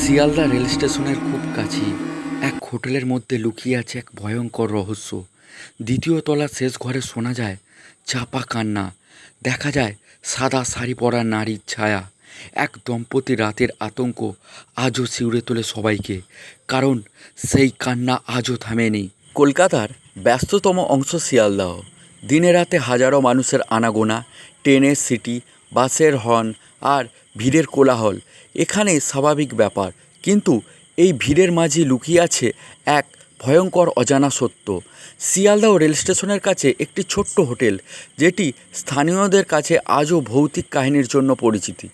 Sealdah rail স্টেশনের খুব কাছেই এক হোটেলের মধ্যে লুকিয়ে আছে এক ভয়ঙ্কর রহস্য। দ্বিতীয় তলার শেষ ঘরে শোনা যায়, চাপা কান্না। দেখা যায়, সাদা শাড়ি পরা নারীর ছায়া। এক দম্পতি রাতের আতঙ্ক আজও শিউরে তোলে সবাইকে, কারণ সেই কান্না আজও থামেনি। কলকাতার ব্যস্ততম অংশ শিয়ালদাহ। দিনে রাতে হাজারো মানুষের আনাগোনা, ট্রেনের সিটি, বাসের হর্ন আর ভিড়ের কোলাহল। এখানে স্বাভাবিক ব্যাপার। কিন্তু এই ভিড়ের মাঝে লুকিয়ে আছে এক ভয়ঙ্কর অজানা সত্য। শিয়ালদাহ রেল স্টেশনের কাছে একটি ছোট্ট হোটেল, যেটি স্থানীয়দের কাছে আজও ভৌতিক কাহিনীর জন্য পরিচিতি।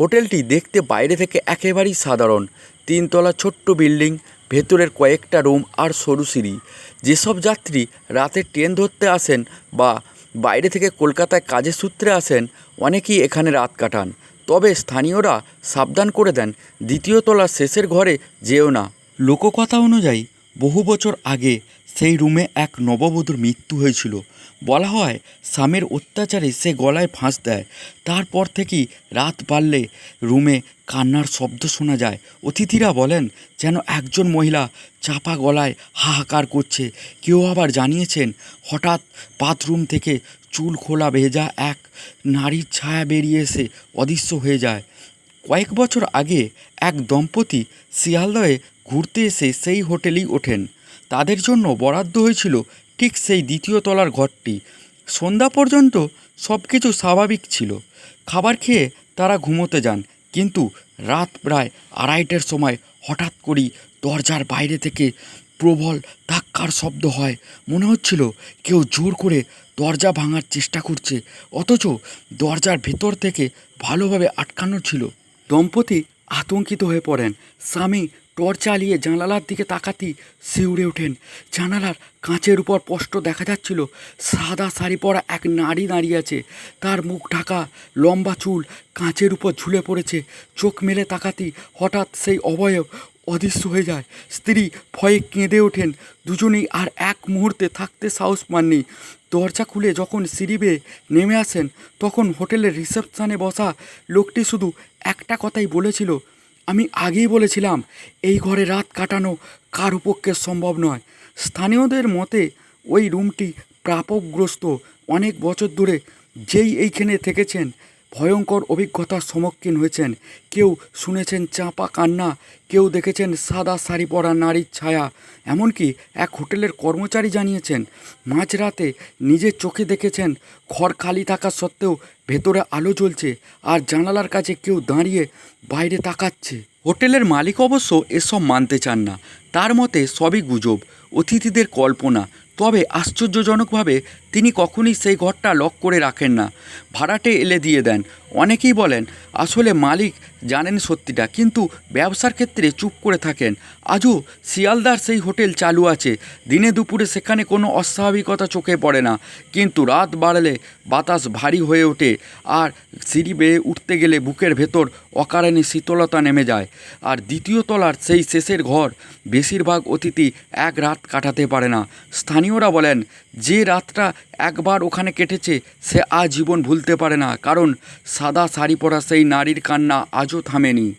হোটেলটি দেখতে বাইরে থেকে একেবারেই সাধারণ। তিনতলা ছোট্ট বিল্ডিং, ভেতরের কয়েকটা রুম আর সরু সিঁড়ি। যেসব যাত্রী রাতে ট্রেন ধরতে আসেন বা বাইরে থেকে কলকাতায় কাজের সূত্রে আসেন, অনেকেই এখানে রাত কাটান। তবে স্থানীয়রা সাবধান করে দেন, দ্বিতীয় তলার শেষের ঘরে যেও না। লোককথা অনুযায়ী বহু বছর আগে সেই রুমে এক নববধূর মৃত্যু হয়েছিল। বলা হয়, স্বামীর অত্যাচারে সে গলায় ফাঁস দেয়। তারপর থেকেই রাত বাড়লে রুমে কান্নার শব্দ শোনা যায়। অতিথিরা বলেন, যেন একজন মহিলা চাপা গলায় হাহাকার করছে। কেউ আবার জানিয়েছেন, হঠাৎ বাথরুম থেকে চুল খোলা ভেজা এক নারীর ছায়া বেরিয়ে এসে অদৃশ্য হয়ে যায়। কয়েক বছর আগে এক দম্পতি শিয়ালদহে ঘুরতে এসে সেই হোটেলেই ওঠেন। তাদের জন্য বরাদ্দ হয়েছিল ঠিক সেই দ্বিতীয় তলার ঘরটি। সন্ধ্যা পর্যন্ত সব কিছু স্বাভাবিক ছিল। খাবার খেয়ে তারা ঘুমোতে যান, কিন্তু রাত প্রায় আড়াইটের সময় হঠাৎ করেই দরজার বাইরে থেকে প্রবল ধাক্কার শব্দ হয়। মনে হচ্ছিল কেউ জোর করে দরজা ভাঙার চেষ্টা করছে, অথচ দরজার ভেতর থেকে ভালোভাবে আটকানো ছিল। দম্পতি আতঙ্কিত হয়ে পড়েন। স্বামী টর্চ চালিয়ে জানালার দিকে তাকাতি শিউরে ওঠেন। জানালার কাঁচের উপর স্পষ্ট দেখা যাচ্ছিল, সাদা শাড়ি পরা এক নারী দাঁড়িয়ে আছে। তার মুখ ঢাকা, লম্বা চুল কাঁচের উপর ঝুলে পড়েছে। চোখ মেলে তাকাতি হঠাৎ সেই অবয়ব অদৃশ্য হয়ে যায়। স্ত্রী ভয়ে কেঁদে ওঠেন। দুজনেই আর এক মুহূর্তে থাকতে সাহস পাননি। দরজা খুলে যখন সিঁড়ি বেয়ে নেমে আসেন, তখন হোটেলের রিসেপশানে বসা লোকটি শুধু একটা কথাই বলেছিল, আমি আগেই বলেছিলাম, এই ঘরে রাত কাটানো কারও পক্ষে সম্ভব নয়। স্থানীয়দের মতে ওই রুমটি প্রাপকগ্রস্ত। অনেক বছর ধরে যেই এইখানে থেকেছেন ভয়ঙ্কর অভিজ্ঞতার সম্মুখীন হয়েছেন। কেউ শুনেছেন চাপা কান্না, কেউ দেখেছেন সাদা শাড়ি পরা নারীর ছায়া, এমনকি এক হোটেলের কর্মচারী জানিয়েছেন, মাঝরাতে নিজের চোখে দেখেছেন, ঘর খালি থাকা সত্ত্বেও ভেতরে আলো জ্বলছে, আর জানালার কাছে কেউ দাঁড়িয়ে বাইরে তাকাচ্ছে। হোটেলের মালিক অবশ্য এসব মানতে চান না। তার মতে সবই গুজব, অতিথিদের কল্পনা। তবে আশ্চর্যজনকভাবে তিনি কখনই সেই ঘরটা লক করে রাখেন না। ভাড়াটে এলে দিয়ে দেন। অনেকেই বলেন, আসলে মালিক জানেন সত্যিটা, কিন্তু ব্যবসার ক্ষেত্রে চুপ করে থাকেন। আজও শিয়ালদার সেই হোটেল চালু আছে। দিনে দুপুরে সেখানে কোনো অস্বাভাবিকতা চোখে পড়ে না। কিন্তু রাত বাড়লে বাতাস ভারী হয়ে ওঠে আর সিঁড়ি বেয়ে উঠতে গেলে বুকের ভেতর অকারণে শীতলতা নেমে যায়। আর দ্বিতীয় তলার সেই শেষের ঘর বেশিরভাগ অতিথি এক রাত কাটাতে পারে না। স্থানীয়রা বলেন, যে রাতটা একবার ওখানে কেটেছে, সে আজীবন ভুলতে পারে না, কারণ সাদা শাড়ি পরা সেই নারীর কান্না আজও থামেনি।